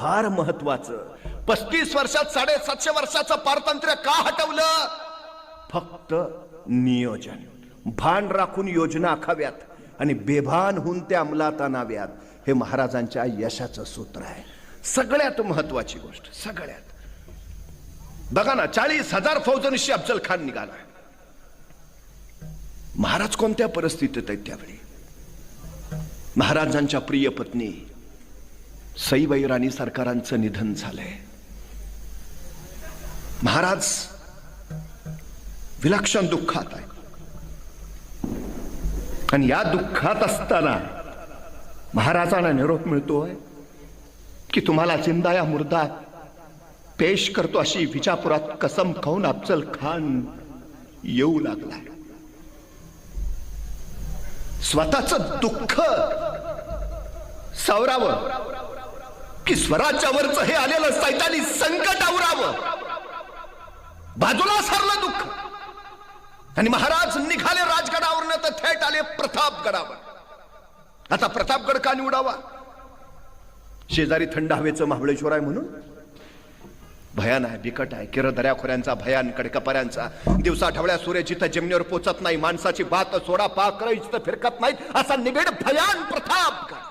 फार महत्वाचं. पस्तीस वर्षात साडेसातशे वर्षाचं पारतंत्र्य का हटवलं? फक्त नियोजन. भान राखून योजना आखाव्यात आणि बेभान होऊन त्या अंमलात आणाव्यात हे महाराजांच्या यशाचं सूत्र आहे. सगळ्यात महत्वाची गोष्ट सगळ्यात. बघा ना चाळीस हजार फौजनिशी अफजल खान निघाला. महाराज कोणत्या परिस्थितीत आहेत त्यावेळी? महाराजांच्या प्रिय पत्नी सईबाई राणी सरकारांचं निधन झालंय. महाराज विलक्षण दुःखात आहे. आणि या दुःखात असताना महाराजांना निरोप मिळतोय की तुम्हाला जिंदा या मुर्दा पेश करतो अशी विजापुरात कसम खाऊन अफजल खान येऊ लागलाय. स्वतःच दुःख सावरावं. की स्वराज्यावरच हे आलेलं सैतानी संकट आवरावं. बाजूला सरलं दुःख. आणि महाराज निघाले राजगडावरनं तर थेट आले प्रतापगडावर. आता प्रतापगड का निवडावा? शेजारी थंड हवेचं महाबळेश्वर आहे म्हणून? भयान आहे बिकट आहे. किर दऱ्याखोऱ्यांचा भयान कडकपऱ्यांचा. दिवसा ढवळ्या सूर्य जिथं जमिनीवर पोचत नाही. माणसाची बात सोडा पाक इथं फिरकत नाहीत. असा निबिड भयान प्रतापगड.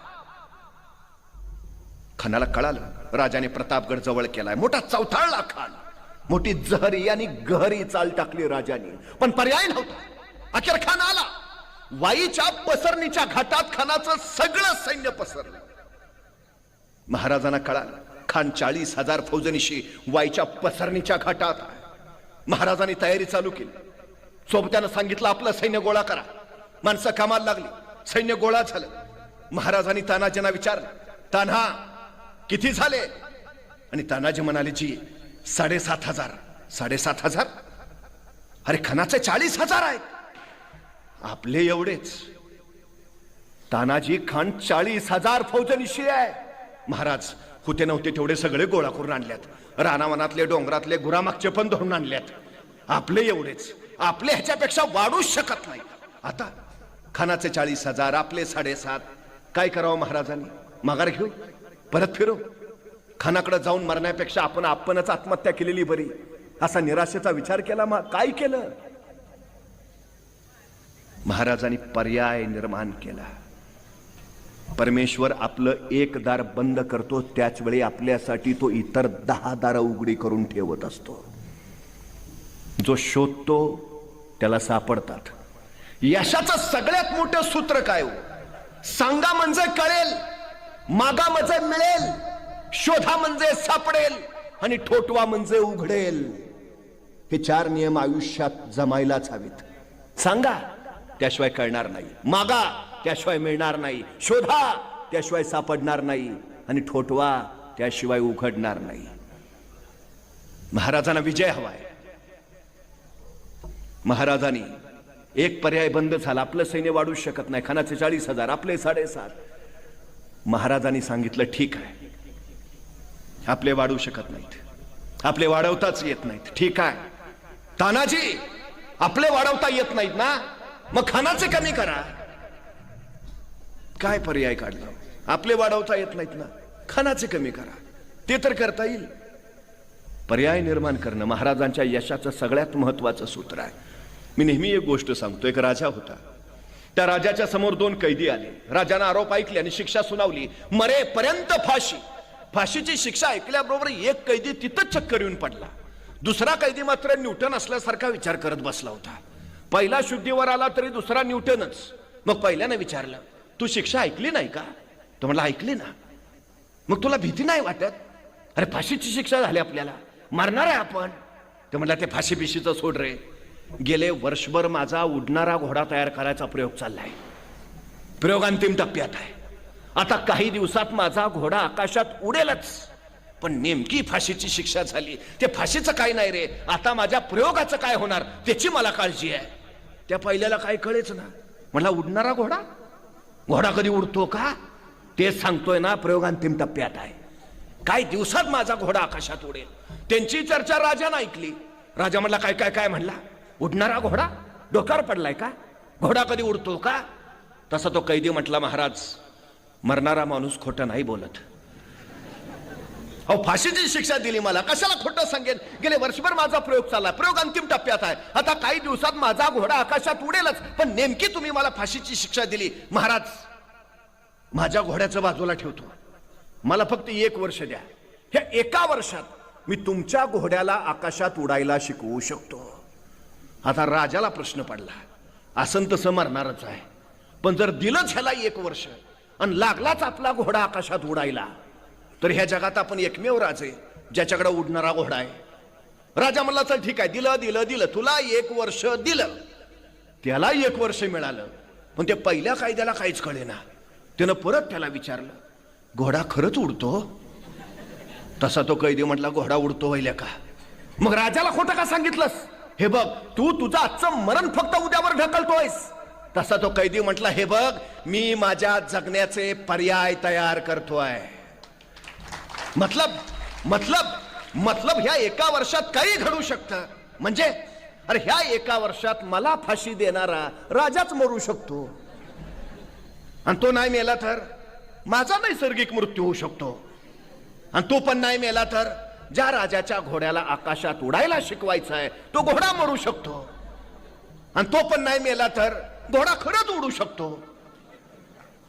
खानाला कळालं राजाने प्रतापगड जवळ केलाय. मोठा चौथाळला खान मोठी जहरी आणि गहरी चाल टाकली राजाने. पण पर्याय नव्हता. अखेर खान आला. वाईच्या पसरणीच्या घाटात खानाचं सगळं सैन्य पसरलं. महाराजांना कळालं खान चाळीस हजार फौजनीशी वाईच्या पसरणीच्या घाटात आहे. महाराजांनी तयारी चालू केली. सोबत्यानं सांगितलं आपलं सैन्य गोळा करा. माणसं कामाला लागली. सैन्य गोळा झालं. महाराजांनी तानाजींना विचारलं तान्हा किती झाले? आणि तानाजी म्हणाले जी साडेसात हजार. साडेसात हजार? अरे खानाचे चाळीस हजार आहेत. आपले एवढेच. तानाजी खान चाळीस हजार फौजनिशी आहे. महाराज होते नव्हते तेवढे सगळे गोळा करून आणल्यात. रानावनातले डोंगरातले गुरामागचे पण धरून आणल्यात. आपले एवढेच. आपले ह्याच्यापेक्षा वाढूच शकत नाही आता खानाचे चाळीस हजार आपले साडेसात. काय करावं महाराजांनी? माघार घेऊ? परत फिरू. खानाकडे जाऊन मरण्यापेक्षा आपण आपणच आत्महत्या केलेली बरी. असा निराशेचा विचार केला मग काय केलं? महाराजांनी पर्याय निर्माण केला. परमेश्वर आपलं एक दार बंद करतो त्याच वेळी आपल्यासाठी तो इतर दहा दार उघडी करून ठेवत असतो. जो शोधतो त्याला सापडतात. यशाचं सगळ्यात मोठं सूत्र काय हो? सांगा म्हणजे कळेल. मागा म्हणजे मिळेल शोधा म्हणजे सापडेल आणि ठोटवा म्हणजे उघडेल. हे चार नियम आयुष्यात जमायलाच हवेत. सांगा त्याशिवाय कळणार नाही. मागा त्याशिवाय मिळणार नाही. शोधा त्याशिवाय सापडणार नाही. आणि ठोटवा त्याशिवाय उघडणार नाही. महाराजांना विजय हवाय. महाराजांनी एक पर्याय बंद झाला. आपलं सैन्य वाढू शकत नाही. खानाचे चाळीस हजार आपले साडेसात. महाराजांनी सांगितलं ठीक आहे. आपले वाढू शकत नाहीत. आपले वाढवताच येत नाहीत. ठीक आहे. तानाजी आपले वाढवता येत नाहीत ना? मग खानाचे कमी करा. काय पर्याय काढला? आपले वाढवता येत नाहीत ना? खानाचे कमी करा. ते तर करता येईल. पर्याय निर्माण करणं महाराजांच्या यशाचं सगळ्यात महत्वाचं सूत्र आहे. मी नेहमी एक गोष्ट सांगतो. एक राजा होता. त्या राजाच्या समोर दोन कैदी आले. राजानं आरोप ऐकले आणि शिक्षा सुनावली. मरेपर्यंत फाशी. फाशीची शिक्षा ऐकल्याबरोबर एक कैदी तिथंच चक्कर येऊन पडला. दुसरा कैदी मात्र न्यूटन असल्यासारखा विचार करत बसला होता. पहिला शुद्धीवर आला तरी दुसरा न्यूटनच. मग पहिल्यानं विचारलं तू शिक्षा ऐकली नाही का? तो म्हणला ऐकली ना. मग तुला भीती नाही वाटत? अरे फाशीची शिक्षा झाली आपल्याला. मारणार आहे आपण. ते म्हणला ते फाशी बिशीचं सोड रे. गेले वर्षभर माझा उडणारा घोडा तयार करायचा प्रयोग चाललाय. प्रयोग अंतिम टप्प्यात आहे. आता काही दिवसात माझा घोडा आकाशात उडेलच. पण नेमकी फाशीची शिक्षा झाली. ते फाशीचं काय नाही रे? आता माझ्या प्रयोगाचं काय होणार? त्याची मला काळजी आहे. त्या पहिल्याला काय कळेच ना. म्हणला उडणारा घोडा? घोडा कधी उडतो का? तेच सांगतोय ना प्रयोग अंतिम टप्प्यात आहे. काही दिवसात माझा घोडा आकाशात उडेल. त्यांची चर्चा राजानं ऐकली. राजा म्हणला काय काय काय? म्हणला उडणारा घोडा? डोक्यावर पडलाय का? घोडा कधी उडतो का? तसा तो कैदी म्हटला महाराज मरणारा माणूस खोटं नाही बोलत. अहो फाशीची शिक्षा दिली मला. कशाला खोटं सांगेन? गेले वर्षभर माझा प्रयोग चालला प्रयोग अंतिम टप्प्यात आहे. आता काही दिवसात माझा घोडा आकाशात उडेलच. पण नेमकी तुम्ही मला फाशीची शिक्षा दिली. महाराज माझ्या घोड्याचं बाजूला ठेवतो. मला फक्त एक वर्ष द्या. ह्या एका वर्षात मी तुमच्या घोड्याला आकाशात उडायला शिकवू शकतो. आता राजाला प्रश्न पडला. असं तसं मरणारच आहे. पण जर दिलंच ह्याला एक वर्ष आणि लागलाच आपला घोडा आकाशात उडायला तर ह्या जगात आपण एकमेव राजे ज्याच्याकडे उडणारा घोडा आहे. राजा म्हणला चल ठीक आहे दिलं दिलं दिलं तुला एक वर्ष दिलं. त्याला एक वर्ष मिळालं पण ते पहिल्या कायद्याला काहीच कळेना. त्यानं परत त्याला विचारलं घोडा खरंच उडतो? तसा तो कैदी म्हटला घोडा उडतो व्हायला का? मग राजाला खोटं का सांगितलंस? हे बघ तू तुझं आजचं मरण फक्त उद्यावर ढकलतोयस. तसा तो कैदी म्हटला हे बघ मी माझ्या जगण्याचे पर्याय तयार करतोय. मतलब मतलब मतलब ह्या एका वर्षात काही घडू शकतं. म्हणजे अरे ह्या एका वर्षात मला फाशी देणारा राजाच मरू शकतो. आणि तो नाही मेला तर माझा नैसर्गिक मृत्यू होऊ शकतो. आणि तो पण नाही मेला तर ज्या राजाच्या घोड्याला आकाशात उडायला शिकवायचा आहे तो घोडा मरू शकतो. आणि तो पण नाही मेला तर घोडा खरंच उडू शकतो.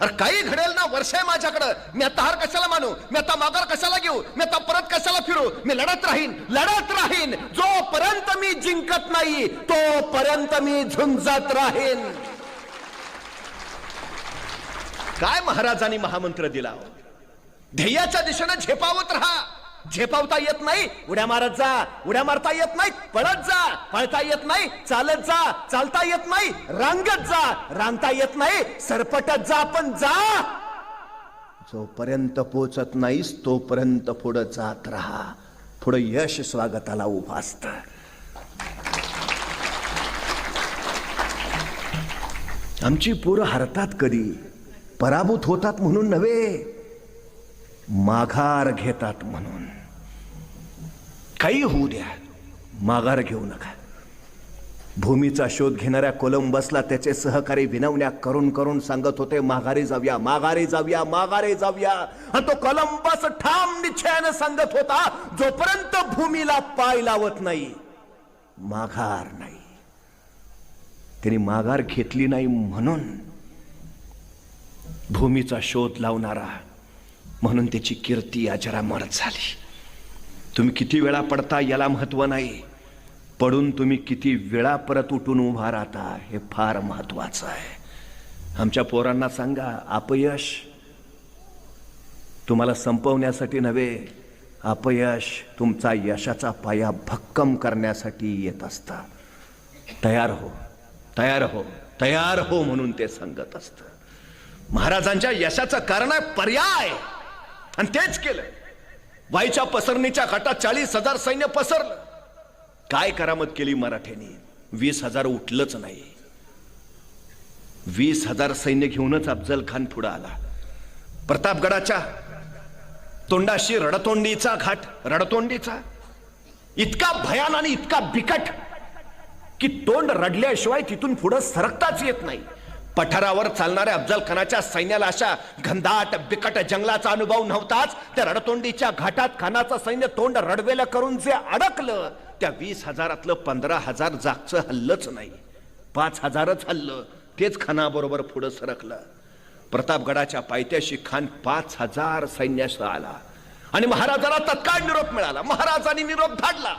अरे काही घडेल ना वर्ष आहे माझ्याकडं. मी आता हार कशाला मानू? मी आता माघार कशाला घेऊ? मी आता परत कशाला फिरू? मी लढत राहीन लढत राहीन. जोपर्यंत मी जिंकत नाही तोपर्यंत मी झुंजत राहीन. काय महाराजांनी महामंत्र दिला हो? ध्येयाच्या दिशेनं झेपावत राहा. झेपावता येत नाही उड्या मारत जा उड्या मारता येत नाही पळत जा पळता येत नाही चालत जा चालता येत नाही रांगत जा रांगता येत नाही सरपटत जा पण जा. जोपर्यंत पोचत नाहीस तोपर्यंत पुढं जात राहा. पुढं यश स्वागताला उभा असत. आमची पोरं हरतात कधी. पराभूत होतात म्हणून नव्हे. माघार घेतात म्हणून. काही होऊ द्या. माघार घेऊ नका. भूमीचा शोध घेणाऱ्या कोलंबसला त्याचे सहकारी विनवण्या करून करून सांगत होते माघारी जाऊया माघारी जाऊया माघारी जाऊया. आणि तो कोलंबस ठाम निश्चयानं सांगत होता जोपर्यंत भूमीला पाय लावत नाही माघार नाही. त्यांनी माघार घेतली नाही म्हणून भूमीचा शोध लावणारा म्हणून त्याची कीर्ती अजरामर झाली. तुम्ही किती वेळा पडता याला महत्त्व नाही. पडून तुम्ही किती वेळा परत उठून उभा राहता हे फार महत्वाचं आहे. आमच्या पोरांना सांगा अपयश तुम्हाला संपवण्यासाठी नव्हे अपयश तुमचा यशाचा पाया भक्कम करण्यासाठी येत असता. तयार हो तयार हो तयार हो म्हणून ते सांगत असतं. महाराजांच्या यशाचं कारण आहे पर्याय. आणि तेच केलं. वाईच्या पसरणीच्या घाटात चाळीस हजार सैन्य पसरलं. काय करामत केली मराठ्यांनी? वीस हजार उठलंच नाही. वीस हजार सैन्य घेऊनच अफजल खान पुढे आला. प्रतापगडाच्या तोंडाशी रडतोंडीचा घाट रडतोंडीचा. इतका भयान आणि इतका बिकट की तोंड रडल्याशिवाय तिथून पुढे सरकताच येत नाही. पठारावर चालणाऱ्या अफजल खानाच्या सैन्याला अशा घनदाट बिकट जंगलाचा अनुभव नव्हताच. त्या रडतोंडीच्या घाटात खानाचं सैन्य तोंड रडवेलं करून जे अडकलं त्या वीस हजारातलं पंधरा हजार जागचं हल्लच नाही. पाच हजारच हल्लं तेच खानाबरोबर पुढं सरकलं. प्रतापगडाच्या पायथ्याशी खान पाच हजार सैन्यासह आला. आणि महाराजाला तत्काळ निरोप मिळाला. महाराजांनी निरोप धाडला.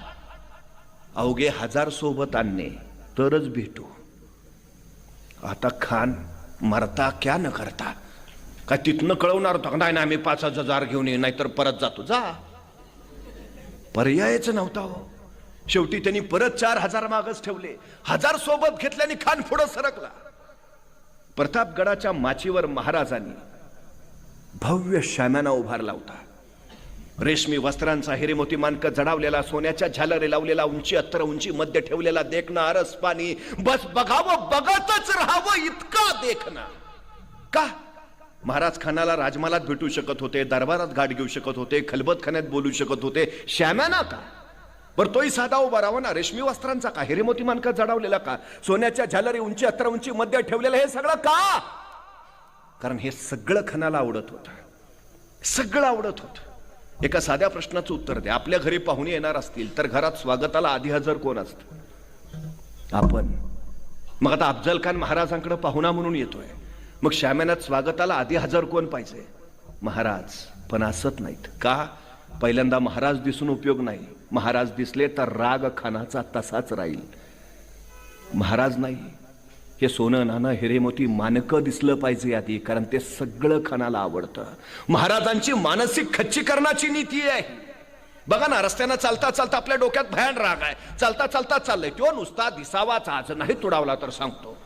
अवघे हजार सोबत आणणे तरच भेटू. आता खान मरता क्या न करता? काय तिथनं कळवणार होता नाही ना आम्ही पाच हजार घेऊन ये नाहीतर परत जातो. जा. पर्यायच नव्हता हो. शेवटी त्यांनी परत चार हजार मागच ठेवले. हजार सोबत घेतल्याने खान पुढं सरकला. प्रतापगडाच्या माचीवर महाराजांनी भव्य शाम्याना उभारला होता. रेशमी वस्त्रांचा हिरेमोती मानक जडावलेला सोन्याच्या झालरे लावलेला उंची अत्तर उंची मध्य ठेवलेला देखणं आरस पाणी. बस बघावं बघतच राहावं इतका देखणं. का? महाराज खानाला राजमालात भेटू शकत होते दरबारात गाठ घेऊ शकत होते खलबतखान्यात बोलू शकत होते. श्याम्याना का बरं तोही साधा उभा राहा ना? रेशमी वस्त्रांचा का? हिरेमोती मानका जडावलेला का? सोन्याच्या झालरी उंची अत्तर उंची मध्य ठेवलेलं हे सगळं का? कारण हे सगळं खानाला आवडत होतं. सगळं आवडत होतं. एका साध्या प्रश्नाचं उत्तर द्या. आपल्या घरी पाहुणे येणार असतील तर घरात स्वागताला आधी हजर कोण असत? आपण. मग आता अफजल खान महाराजांकडे पाहुणा म्हणून येतोय. मग श्यामेनात स्वागताला आधी हजर कोण पाहिजे? महाराज पण असत नाहीत. का? पहिल्यांदा महाराज दिसून उपयोग नाही. महाराज दिसले तर राग खानाचा तसाच राहील. महाराज नाही. हे सोनं नाणं हिरेमोती मानकं दिसलं पाहिजे आधी कारण ते सगळं खानाला आवडतं. महाराजांची मानसिक खच्चीकरणाची नीती आहे. बघा ना रस्त्यानं चालता चालता आपल्या डोक्यात भयान राग आहे. चालता चालता चाललंय. तो नुसता दिसावाच आज नाही तुडावला तर सांगतो.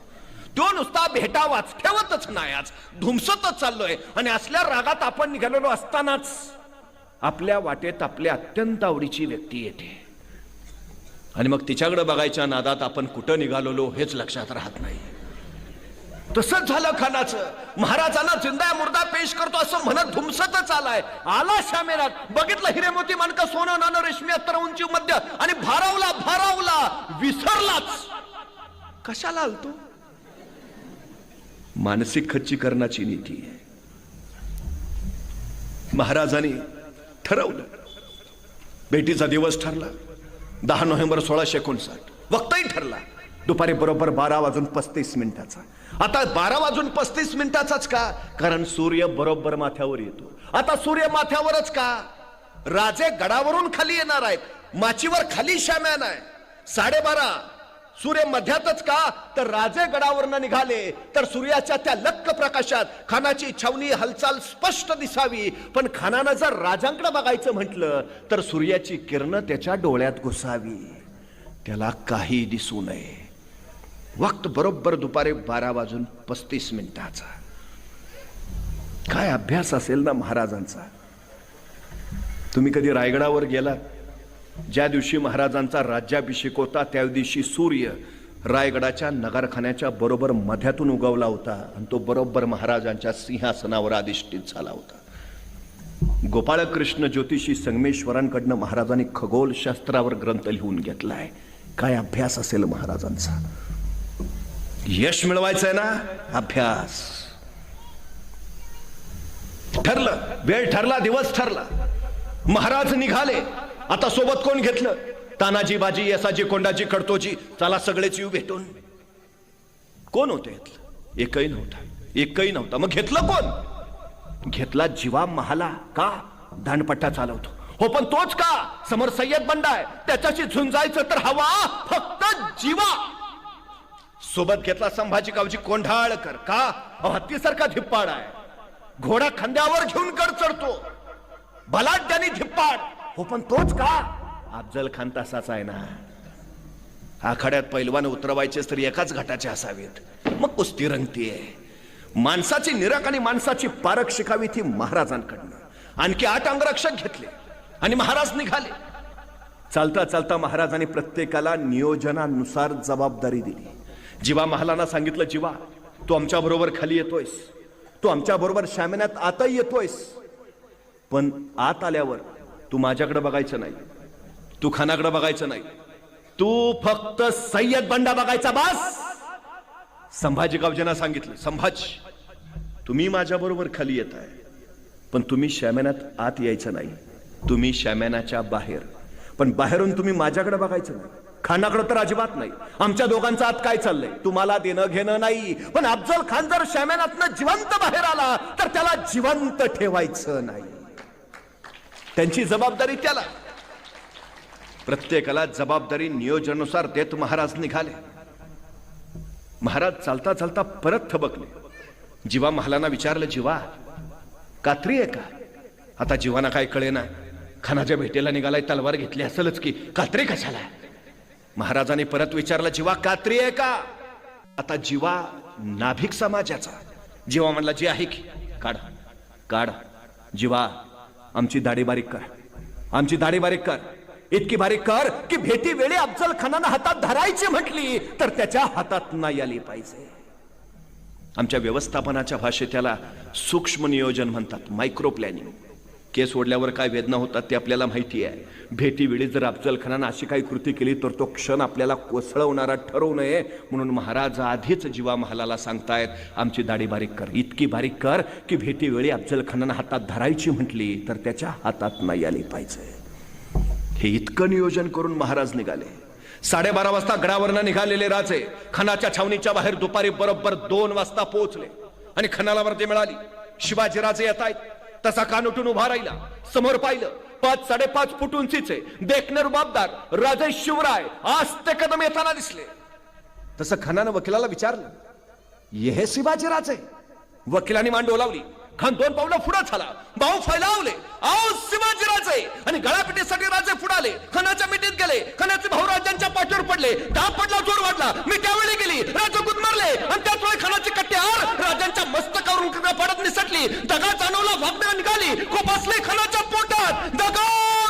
तो नुसता भेटावाच ठेवतच नाही आज. धुमसतच चाललोय. आणि असल्या रागात आपण निघालेलो असतानाच आपल्या वाटेत आपल्या अत्यंत आवडीची व्यक्ती येते. आणि मग तिच्याकडे बघायच्या नादात आपण कुठं निघालेलो हेच लक्षात राहत नाही. तसंच झालं खानाचं महाराजांना जिंदा मुर्दा पेश करतो असं म्हणत धुमसतच आलाय. आला शामेरात. बघितलं हिरेमोती मानक सोनं नाणं रेशमी अत्तर उंची मध्य आणि भारावला भारावला विसरलाच. कशाला आलतो? मानसिक खच्चीकरणाची नीती आहे. महाराजांनी ठरवलं. भेटीचा दिवस ठरला. दहा नोव्हेंबर सोळाशे एकोणसाठ. वक्तही ठरला. दुपारी बरोबर बारा वाजून पस्तीस मिनिटाचा. आता बारा वाजून पस्तीस मिनिटाचाच का? कारण सूर्य बरोबर माथ्यावर येतो. आता सूर्य माथ्यावरच का? राजे गडावरून खाली येणार आहेत. माचीवर खाली शाम्यान आहे. साडेबारा सूर्य मध्यातच का? तर राजे गडावरनं निघाले. तर सूर्याच्या त्या लक्क प्रकाशात खानाची छावणी हालचाल स्पष्ट दिसावी. पण खानानं जर राजांकडे बघायचं म्हटलं तर सूर्याची किरण त्याच्या डोळ्यात घुसावी. त्याला काही दिसू नये. वक्त बरोबर दुपारी बारा वाजून पस्तीस मिनिटाचा. काय अभ्यास असेल ना महाराजांचा? तुम्ही कधी रायगडावर गेलात? ज्या दिवशी महाराजांचा राज्याभिषेक होता त्या दिवशी सूर्य रायगडाच्या नगरखान्याच्या बरोबर मध्यातून उगवला होता आणि तो बरोबर महाराजांच्या सिंहासनावर अधिष्ठित झाला होता. गोपाळकृष्ण ज्योतिषी संगमेश्वरांकडनं महाराजांनी खगोलशास्त्रावर ग्रंथ लिहून घेतलाय. काय अभ्यास असेल महाराजांचा? यश मिळवायचंय ना? अभ्यास. ठरलं. वेळ ठरला दिवस ठरला. महाराज निघाले. आता सोबत कोण घेतलं? तानाजी बाजी यसाजी कोंडाजी कडतोजी चला सगळेच येऊ भेटून. कोण होते यातलं? एकही नव्हता. एकही नव्हता. मग घेतलं कोण? घेतला जीवा महाला का? दांडपट्टा चालवतो. हो पण तोच का? समोर सय्यद बंडा आहे त्याच्याशी झुंजायचं तर हवा फक्त जीवा. सोबत घेतला संभाजी गावजी कोंढाळकर का? हत्तीसारखा धिप्पाड आहे. घोडा खांद्यावर घेऊन कर चढतो बलाढ्यानी धिप्पाड. हो पण तोच का? अफजल खान तसाच आहे ना. आखाड्यात पैलवान उतरवायचेच तर एकाच घाटाचे असावेत. मग कुस्ती रंगतीये माणसाची निरक आणि माणसाची पारख शिकावी ती महाराजांकडनं. आणखी आठ अंगरक्षक घेतले आणि महाराज निघाले. चालता चालता महाराजांनी प्रत्येकाला नियोजनानुसार जबाबदारी दिली. जीवा महालांना सांगितलं जीवा तू आमच्या बरोबर खाली येतोयस. तू आमच्या बरोबर शामिनात आता येतोयस. पण आत आल्यावर तू माझ्याकडे बघायचं नाही. तू खानाकडे बघायचं नाही. तू फक्त सय्यद बंडा बघायचा बास. संभाजी गावजेना सांगितलं संभाजी तुम्ही माझ्या बरोबर खाली येत आहे. पण तुम्ही शाम्यानात आत यायचं नाही. तुम्ही शाम्यानाच्या बाहेर. पण बाहेरून तुम्ही माझ्याकडे बघायचं नाही. खानाकडे तर अजिबात नाही. आमच्या दोघांचं आत काय चाललंय? तुम्हाला देणं घेणं नाही. पण अफजल खान जर शाम्यानातनं जिवंत बाहेर आला तर त्याला जिवंत ठेवायचं नाही. त्यांची जबाबदारी त्याला. प्रत्येकाला जबाबदारी नियोजनानुसार देत महाराज निघाले. महाराज चालता चालता परत थबकले. जीवा महालांना विचारलं जीवा कात्री आहे का? आता जीवाना काय कळे ना खानाच्या भेटेला निघालाय तलवार घेतली असेलच की कात्री कशाला महाराजांनी परत विचारलं जीवा कात्री आहे का? आता जीवा नाभिक समाजाचा. जीवा म्हणला जी आहे की. काढ काढ. जीवा आमची दाढी बारीक कर. आमची दाढी बारीक कर. इतकी बारीक कर की भेटी वेळी अफजल खानानं हातात धरायची म्हटली तर त्याच्या हातात नाही आली पाहिजे. आमच्या व्यवस्थापनाच्या भाषेत त्याला सूक्ष्म नियोजन म्हणतात मायक्रो प्लॅनिंग केस ओढल्यावर काय वेदना होतात ते आपल्याला माहिती आहे. भेटीवेळी जर अफजलखानानं अशी काही कृती केली तर तो क्षण आपल्याला कोसळवणारा ठरवू नये म्हणून महाराज आधीच जीवा महालाला सांगतायत आमची दाढी बारीक कर इतकी बारीक कर की भेटीवेळी अफजलखानानं हातात धरायची म्हटली तर त्याच्या हातात नाही आली पाहिजे. हे इतकं नियोजन करून महाराज निघाले. साडेबारा वाजता गडावरनं निघालेले राजे खनाच्या छावणीच्या बाहेर दुपारी बरोबर दोन वाजता पोहोचले आणि खनाला वर्दी मिळाली. शिवाजी राजे येत आहेत. तसा कान उठून उभा राहिला. समोर पाहिलं पाच साडेपाच फूट उंचीचे देखणे बाबदार राजे शिवराय आज ते कदम येताना दिसले. तसं खनानं वकिलाला विचारलं हे शिवाजी राजे? वकिलाने मान डोलावली खान दोन पावलं पुढे झाला. भाऊ फैलावले आओ शिवाजी राजे. आणि गळापिटीसाठी राजे फुडाले. खानाच्या मिठीत गेले. खानाचे भाऊ राजांच्या पाठीवर पडले. दाब पडला जोर वाढला. मी त्यावेळी गेली. राजे गुदमरले. आणि त्याच वेळी खानाची कट्ट्यावर राजांच्या मस्तकावरून पडत निसटली. दगा जाणवला वागण्या निघाली. खूप असले खानाच्या पोटात. दगा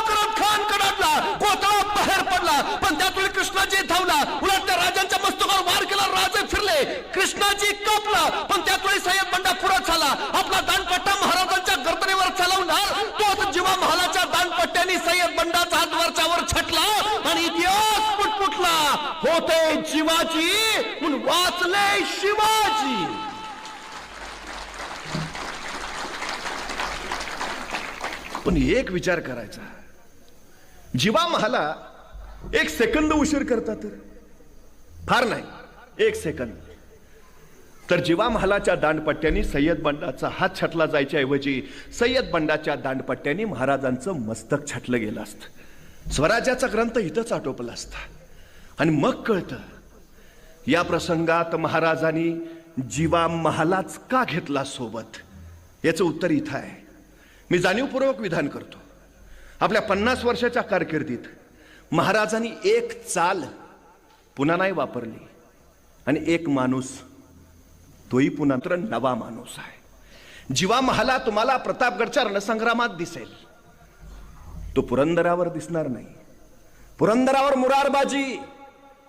करत खान कडाडला. कोता बाहेर पडला. पण त्याच वेळी कृष्णाजी धावला. उलट त्या राजांच्या मस्तकावर वार केला. राजे फिरले. कृष्णाजी कापला पण त्या वेळी सय्यद बंडा पुढे झाला आपला दानपट्टा महाराजांच्या गर्दनेवर चालवणार तोच जीवा महालाच्या दानपट्ट्याने सात वर्षावर छटला आणि इतिहास पुटपुटला. होते जीवाजी वाचले शिवाजी. पण एक विचार करायचा. जीवा महाला एक सेकंद उशीर करता तर? फार नाही एक सेकंद. तर जीवा महालाच्या दांडपट्ट्यानी सय्यद बंडाचा हात छटला जायच्या ऐवजी सय्यद बंडाच्या दांडपट्ट्यानी महाराजांचं मस्तक छटलं गेलं असतं. स्वराज्याचा ग्रंथ इथंच आटोपला असता. आणि मग कळतं या प्रसंगात महाराजांनी जीवा महालाच का घेतला सोबत? याचं उत्तर इथं आहे. मी जाणीवपूर्वक विधान करतो. आपल्या पन्नास वर्षाच्या कारकिर्दीत महाराजांनी एक चाल पुन्हा नाही वापरली. आणि एक माणूस तोही पुन्हा नवा माणूस आहे. जीवा महाला तुम्हाला प्रतापगडच्या रणसंग्रामात दिसेल. तो पुरंदरावर दिसणार नाही. पुरंदरावर मुरारबाजी.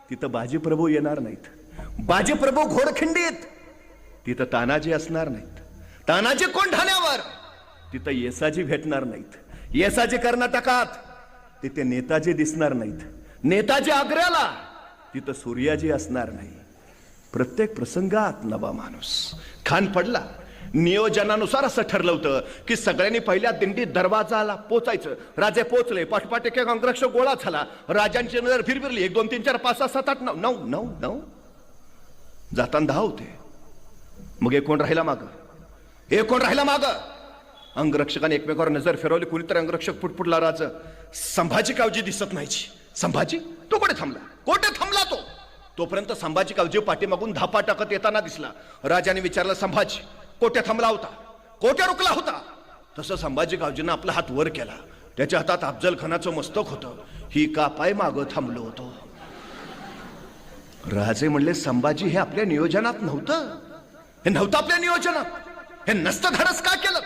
तिथं बाजीप्रभू येणार नाहीत. बाजीप्रभू घोडखिंडीत. तिथं तानाजी असणार नाहीत. तानाजी कोण ठाण्यावर तिथं येसाजी भेटणार नाहीत. येसाजी कर्नाटकात. तिथे नेताजी दिसणार नाहीत. नेताजी आग्र्याला. तिथं सूर्याजी असणार नाही. प्रत्येक प्रसंगात नवा माणूस. खान पडला. नियोजनानुसार असं ठरलं होतं की सगळ्यांनी पहिल्या दिंडीत दरवाजाला पोचायचं. राजे पोचले पाठपाट एक एक अंगरक्ष गोळा झाला. राजांची नजर फिरफिरली एक दोन तीन चार पाच सहा सात आठ नऊ नऊ नऊ नऊ. जाताना दहा होते. मग एक कोण राहिला माग? एक कोण राहिला माग? अंगरक्षकाने एकमेकावर नजर फिरवली. कुणीतरी अंगरक्षक फुटफुटला राज संभाजी कावजी दिसत नाहीची. संभाजी? तो कुठे थांबला? कोठे थांबला तो? तोपर्यंत संभाजी कावजी पाठीमागून धापा टाकत येताना दिसला. राजाने विचारला संभाजी कोट्या थांबला होता. कोट्या रुकला होता. तसं संभाजी कावजीनं आपला हात वर केला. त्याच्या हातात अफजल खानाचं मस्तक होतं. ही का पाय मागं थांबलो होतो. राजे म्हणले संभाजी हे आपल्या नियोजनात नव्हतं. हे नव्हतं आपल्या नियोजनात. हे नसतं धाडस का केलं?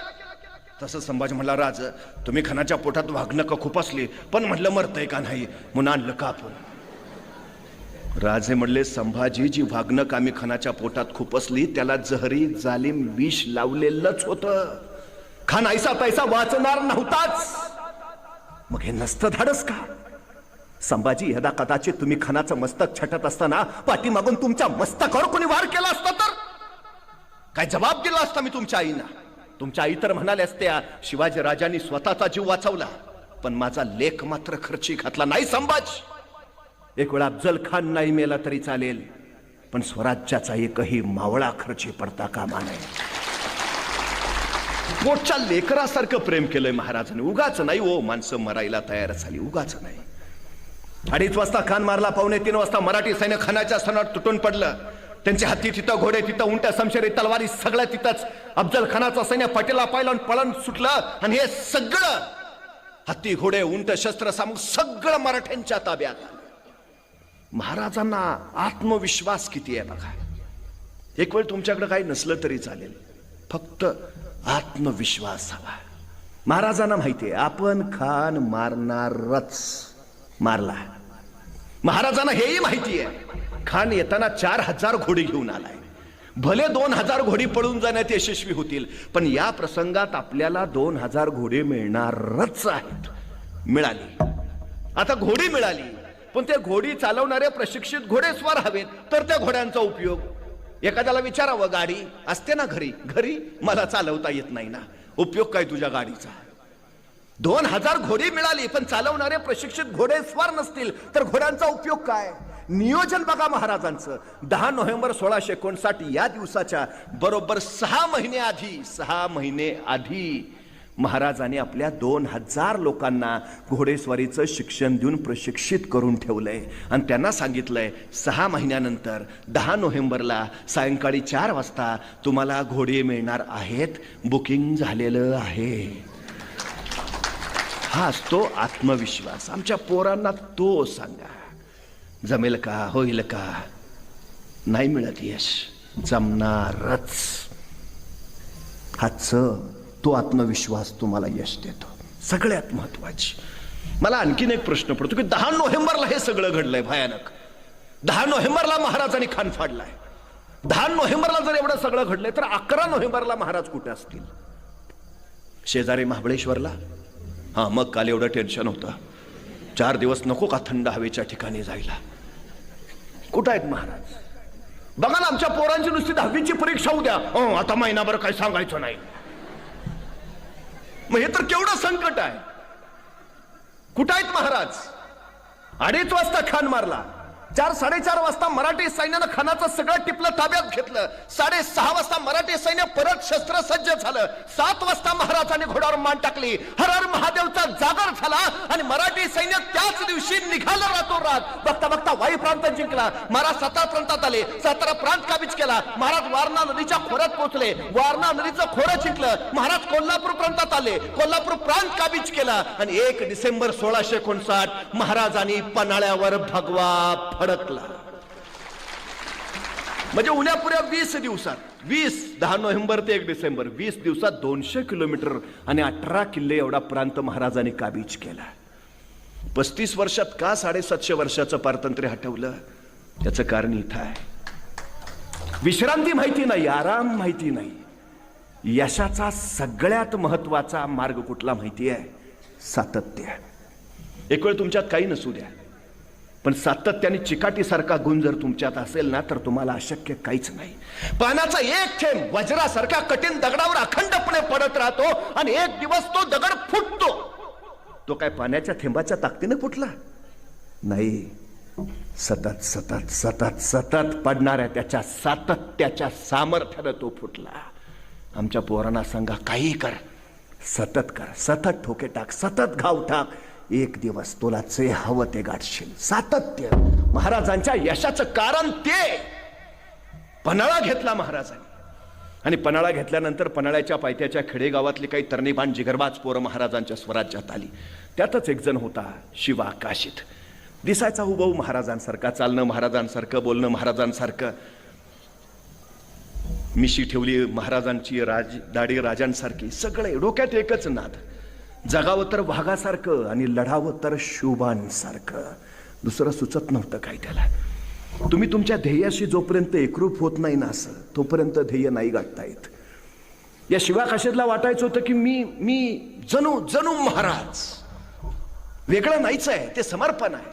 तसं संभाजी म्हणला राज तुम्ही खानाच्या पोटात वाघणं का खूप असली पण म्हटलं मरतंय का नाही? म्हणून आणलं का आपण राजे म्हणले संभाजी जी वाघणं कामी खानाच्या पोटात खूप असली त्याला जहरी जालिम विष लावलेलंच होतं. खान ऐसा तैसा वाचणार नव्हताच. मग हे नसतं धाडस का? संभाजी यदा कदाचित तुम्ही खानाचं मस्तक छटत असताना पाठीमागून तुमच्या मस्तकावर कोणी वार केला असता तर? काय जबाब दिला असता मी तुमच्या आईना? तुमच्या आई तर म्हणाल्या असत्या शिवाजी राजांनी स्वतःचा जीव वाचवला पण माझा लेख मात्र खर्ची घातला नाही संभाजी. एक वेळा अफजल खान नाही मेला तरी चालेल पण स्वराज्याचा एकही मावळा खर्ची पडता कामा नये. पोटच्या लेकरासारखं प्रेम केलंय महाराजांनी. उगाच नाही ओ माणसं मरायला तयार झाली उगाच नाही. अडीच वाजता खान मारला पावणे तीन वाजता मराठी सैन्य खानाच्या सणात तुटून पडलं. त्यांचे हत्ती तिथं घोडे तिथं उंट्या समशेरी तलवारी सगळं तिथंच. अफजल खानाचं सैन्य पाटीला पाहिलं आणि पळण सुटलं. आणि हे सगळं हत्ती घोडे उंट शस्त्र सामूक सगळं मराठ्यांच्या ताब्यात. आलं. महाराजांना आत्मविश्वास किती आहे बघा. एक वेळ तुमच्याकडे काही नसलं तरी चालेल. फक्त आत्मविश्वास हवा. महाराजांना माहिती आहे आपण खान मारणारच मारला. महाराजांना हेही माहिती आहे खान येताना चार हजार घोडी घेऊन आलाय. भले दोन हजार घोडी पळून जाण्यात यशस्वी होतील पण या प्रसंगात आपल्याला दोन हजार घोडे मिळणारच आहेत. मिळाली. आता घोडी मिळाली. पण ते घोडी चालवणारे प्रशिक्षित घोडेस्वार हवेत तर त्या घोड्यांचा उपयोग. एखाद्याला विचारावं गाडी असते ना घरी? घरी? मला चालवता येत नाही ना. उपयोग काय तुझ्या गाडीचा? दोन हजार घोडी मिळाली पण चालवणारे प्रशिक्षित घोडेस्वार नसतील तर घोड्यांचा उपयोग काय? नियोजन बघा महाराजांचं. दहा नोव्हेंबर सोळाशे एकोणसाठ या दिवसाच्या बरोबर सहा महिने आधी सहा महिने आधी महाराजाने आपल्या दोन हजार लोकांना घोडेस्वारीचं शिक्षण देऊन प्रशिक्षित करून ठेवलंय. आणि त्यांना सांगितलंय सहा महिन्यानंतर दहा नोव्हेंबरला सायंकाळी चार वाजता तुम्हाला घोडे मिळणार आहेत बुकिंग झालेलं आहे. हा असतो आत्मविश्वास. आमच्या पोरांना तो सांगा. जमेल का? होईल का? नाही मिळत यश. जमणारच. हाच तो आत्मविश्वास तुम्हाला यश देतो. सगळ्यात महत्वाची. मला आणखीन एक प्रश्न पडतो की दहा नोव्हेंबरला हे सगळं घडलंय भयानक. दहा नोव्हेंबरला महाराजांनी खान फाडलाय. दहा नोव्हेंबरला जर एवढं सगळं घडलंय तर अकरा नोव्हेंबरला महाराज कुठे असतील? शेजारी महाबळेश्वरला? हा मग काल एवढं टेन्शन होतं. चार दिवस नको का थंड हवेच्या ठिकाणी जायला? कुठं आहेत महाराज? बघा ना आमच्या पोरांची नुसती दहावीची परीक्षा उद्या. हो आता महिनाभर काही सांगायचं नाही. मग हे तर केवढं संकट आहे. कुठं आहेत महाराज? अडीच वाजता खान मारला. चार साडेचार वाजता मराठी सैन्यानं खानाचं सगळं टिपलं ताब्यात घेतलं. साडेसहा वाजता मराठी सैन्य परत शस्त्रसज्ज झालं. सात वाजता महाराजांनी घोड्यावर मान टाकली. हर हर महादेवचा जागर झाला आणि मराठी सैन्य त्याच दिवशी निघालं रातोरात. बघता बघता वाई प्रांत जिंकला. महाराज सातारा प्रांतात आले. सतरा प्रांत काबीज केला. महाराज वारणा नदीच्या खोऱ्यात पोहोचले. वारणा नदीचं खोरं जिंकलं. महाराज कोल्हापूर प्रांतात आले. कोल्हापूर प्रांत काबीज केला. आणि एक डिसेंबर सोळाशे एकोणसाठ महाराजांनी पन्हाळ्यावर भगवा अडकला म्हणजे उन्यापुऱ्या वीस दिवसात वीस दहा नोव्हेंबर ते एक डिसेंबर वीस दिवसात दोनशे किलोमीटर आणि अठरा किल्ले एवढा प्रांत महाराजांनी काबीज केला. पस्तीस वर्षात का साडेसातशे वर्षाचं पारतंत्र्य हटवलं? याचं कारण इथं आहे. विश्रांती माहिती नाही आराम माहिती नाही. यशाचा सगळ्यात महत्त्वाचा मार्ग कुठला माहिती आहे? सातत्य. एक वेळ तुमच्यात काही नसू द्या. पण सातत्याने चिकाटीसारखा गुण जर तुमच्यात असेल ना तर तुम्हाला अशक्य काहीच नाही. पाण्याचा एक थेंब वज्रासारख्या कठीण दगडावर अखंडपणे पडत राहतो आणि एक दिवस तो दगड फुटतो. तो काय पाण्याच्या थेंबाच्या ताकदीने फुटला? नाही. सतत सतत सतत सतत पडणाऱ्या त्याच्या सातत्याच्या सामर्थ्यानं तो फुटला. आमच्या पोरांना सांगा काही कर. सतत कर. सतत ठोके टाक. सतत घाव टाक. एक दिवस तुला जे हवं ते गाठशील. सातत्य. महाराजांच्या यशाचं कारण ते. पन्हाळा घेतला महाराजांनी. आणि पन्हाळा घेतल्यानंतर पन्हाळ्याच्या पायथ्याच्या खेडेगावातली काही तरणीबाण जिगरबाज पोरं महाराजांच्या स्वराज्यात आली. त्यातच एक जण होता शिवा काशीत. दिसायचा हुबहू महाराजांसारखा चालणं महाराजांसारखं बोलणं महाराजांसारखं. मिशी ठेवली महाराजांची राज दाढी राजांसारखी. सगळे डोक्यात एकच नाद. जगावं तर वाघासारखं आणि लढावं तर शुभांसारखं. दुसरं सुचत नव्हतं काय त्याला. तुम्ही तुमच्या ध्येयाशी जोपर्यंत एकरूप होत नाही ना असं तोपर्यंत ध्येय नाही गाठता येत. या शिवाकाशेतला वाटायचं होतं की मी मी जणू जणू महाराज. वेगळं नाहीच आहे ते समर्पण आहे.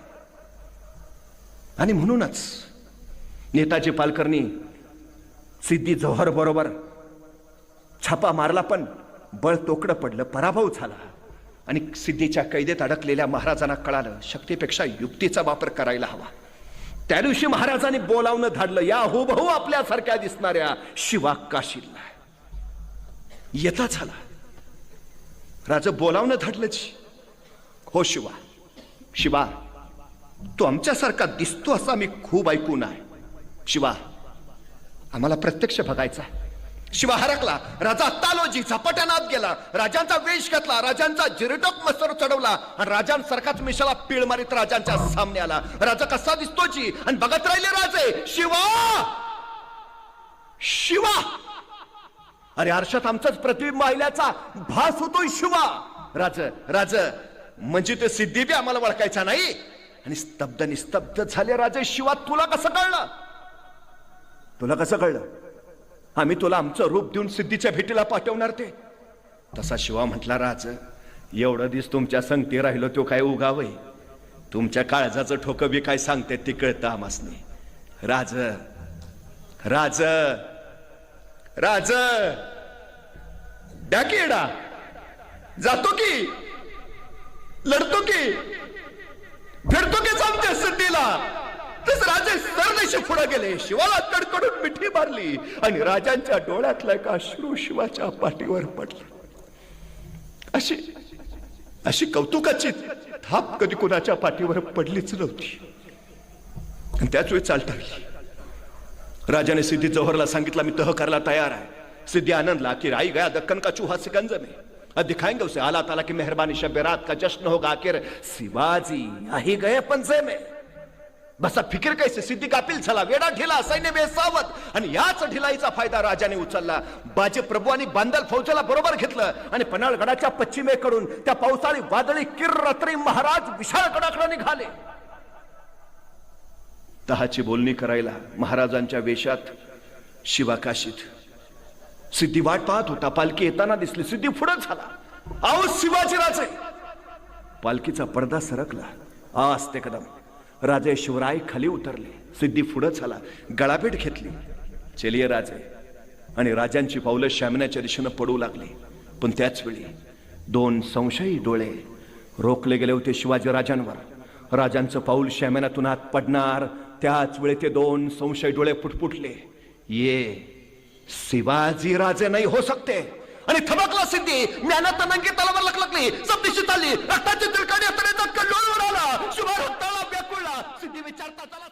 आणि म्हणूनच नेताजी पालकर्णी सिद्धी जोहर बरोबर छापा मारला पण बळ तोकडं पडलं पराभव झाला. आणि सिद्धीच्या कैदेत अडकलेल्या महाराजांना कळालं शक्तीपेक्षा युक्तीचा वापर करायला हवा. त्या दिवशी महाराजांनी बोलावणं धाडलं या हुबहू आपल्यासारख्या दिसणाऱ्या शिवा काशीला येता झाला. राजा बोलावणं धाडलंच. हो शिवा शिवा तो आमच्यासारखा दिसतो असा मी खूप ऐकून आहे. शिवा आम्हाला प्रत्यक्ष बघायचा आहे. शिवा हरकला राजा तालोजी झपाट्यानात गेला. राजांचा वेश घातला राजांचा जिरटक मस्तर चढवला आणि राजांसारखाच मिशाला पीळ मारित राजांच्या सामने आला. राजा कसा दिसतो जी आणि बघत राहिले राजे शिवा! शिवा! अरे आरशात आमचाच प्रतिबिंब आल्याचा भास होतोय शिवा! राज राज म्हणजे ते सिद्धी बी आम्हाला वळखायचा नाही? आणि स्तब्ध निस्तब्ध झाले राजे शिवा तुला कसं कळलं? तुला कसं कळलं? आम्ही तुला आमचं रूप देऊन सिद्धीच्या भेटीला पाठवणार ते. तसा शिवा म्हटला राज एवढं दिस तुमच्या संगती राहिलो तो काय उगावय. तुमच्या काळजाचं ठोकं बी काय सांगते ते कळतं आमासने राज राज राज द्या की येडा. जातो की? लढतो की? फिरतो की आमच्या सिद्धीला? तस राजे सरदेशी पुढे गेले. शिवाला कडकडून मिठी मारली आणि राजांच्या डोळ्यातला एक अश्रू शिवाच्या पाठीवर पडला. अशी अशी कौतुकाची थाप कधी कुणाच्या पाठीवर पडलीच नव्हती. आणि त्याच वेळी चालता राजाने सिद्धी जव्हरला सांगितलं मी तह करायला तयार आहे. सिद्धी आनंदला की राई गया दक्कन का चूहा सिकंज में? अब दिखाएंगे उसे? आला ताला की मेहरबानी शब रात का जश्न होगा आखिर शिवाजी आही गए पंजे में. बसा फिकीर कैसे सिद्धी कापील झाला वेडा ढिला सैन्य बेसावत आणि याच ढिलाईचा फायदा राजाने उचलला. बाजे आणि बांदल फौजेला बरोबर घेतलं. आणि पन्हाळगडाच्या पश्चिमेकडून त्या पावसाळी वादळी किर रात्री महाराज विशाळगडाकडे निघाले. तहाची बोलणी करायला महाराजांच्या वेशात शिवाकाशीत सिद्धी वाट पाहत होता. पालखी येताना दिसली. सिद्धी पुढे झाला. आहो शिवाजी राजे. पालखीचा पडदा सरकला. आस्ते कदम. राजे शिवराय खाली उतरले. सिद्धी पुढं झाला. गळाभेट घेतली. चलिये राजे. आणि राजांची पावलं शामण्याच्या दिशेनं पडू लागली. पण त्याच वेळी दोन संशयी डोळे रोखले गेले होते शिवाजी राजांवर. राजांचं पाऊल शामनातून आत पडणार. त्याच वेळी ते दोन संशयी डोळे फुटफुटले ये शिवाजी राजे नाही हो सकते. आणि थबकला सिद्धी. ज्ञानात नंगी तलावर लकलकली सबदिशी चालली. रक्ताची तिळकाडी असताना लोळवर आला शिवाय रक्ताला व्याकुळला. सिद्धी विचारता चला